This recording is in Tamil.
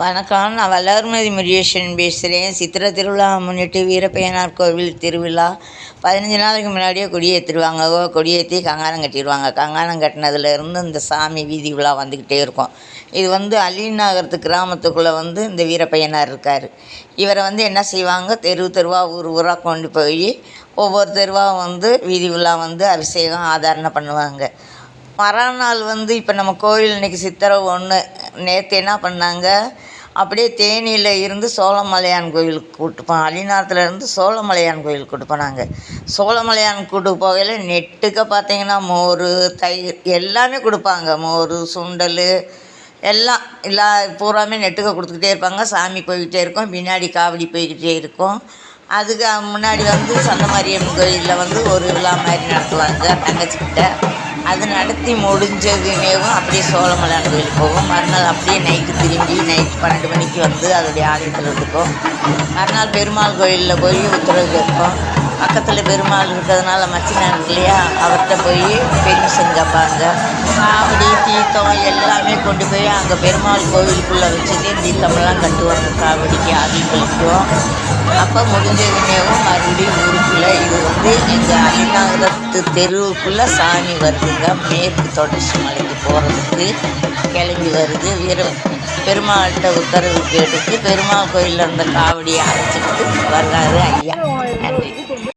வணக்கம். நான் வளர்மதி முருகேசன் பேசுகிறேன் சித்திரை திருவிழா முன்னிட்டு வீரப்பையனார் கோவில் திருவிழா. பதினஞ்சு நாளைக்கு முன்னாடியே கொடியேற்றிடுவாங்க கொடியேற்றி கங்காரம் கட்டிடுவாங்க. கங்காரம் கட்டினதுலேருந்து இந்த சாமி வீதி விழா வந்துக்கிட்டே இருக்கும். இது வந்து அலிநகரத்து கிராமத்துக்குள்ளே வந்து இந்த வீரப்பையனார் இருக்கார். இவரை வந்து என்ன செய்வாங்க? தெரு தெருவாக ஊர் ஊராக கொண்டு போய் ஒவ்வொரு தெருவாக வந்து வீதி விழா வந்து அபிஷேகம் ஆதாரணம் பண்ணுவாங்க. மறுநாள் வந்து இப்போ நம்ம கோயில் இன்னைக்கு சித்திரை ஒன்று நேற்று என்ன பண்ணாங்க? அப்படியே தேனியில் இருந்து சோழமலையான் கோயிலுக்கு கூப்பிட்டுப்போம் போனோம் இருந்து சோழமலையான் கோயிலுக்கு கூட்டு போனாங்க. சோழமலையான் கூட்டு போகையில் நெட்டுக்க பார்த்தீங்கன்னா மோர் தயிர் எல்லாமே கொடுப்பாங்க. மோர் சுண்டல் எல்லாம் எல்லா பூராமே நெட்டுக்க கொடுத்துக்கிட்டே இருப்பாங்க. சாமி போய்கிட்டே இருக்கும். பின்னாடி காவடி போய்கிட்டே இருக்கும். அதுக்கு முன்னாடி வந்து சந்தமாரியம்மன் கோயிலில் வந்து ஒரு விழா மாதிரி நடத்துவாங்க தங்கச்சிக்கிட்ட. அது நடத்தி முடிஞ்சதுமேவும் அப்படியே சோழமலையான் கோயிலுக்கு போவோம். மறுநாள் அப்படியே நைட்டு திரும்பி நைட் பன்னெண்டு மணிக்கு வந்து அதோடைய ஆலயத்தில் இருக்கும் மறுநாள் பெருமாள் கோயிலில் போய் உத்தரவு கேட்போம். பக்கத்தில் பெருமாள் இருக்கிறதுனால மச்சினார் இல்லையா அவர்கிட்ட போய் பெர்மிஷன் கேட்பாங்க. காவடி தீர்த்தம் எல்லாமே கொண்டு போய் அங்கே பெருமாள் கோவிலுக்குள்ளே வச்சுட்டு தீர்த்தமெல்லாம் கட்டுவாங்க. காவடிக்கு ஆதி கழிக்கும் அப்போ முடிஞ்சதுமேவும் மறுபடியும் ஊருக்குள்ளே இது வந்து தெருவுக்குள்ளே சாமி வருதுங்க. மேற்கு தொடர்ச்சி மலைக்கு போகிறதுக்கு கிளம்பி வருது. வீர பெருமாள்கிட்ட உத்தரவு கேட்டுட்டு பெருமாள் கோயிலில் இருந்த காவடியை அழைச்சிக்கிட்டு வர்றாரு ஐயா. நன்றி.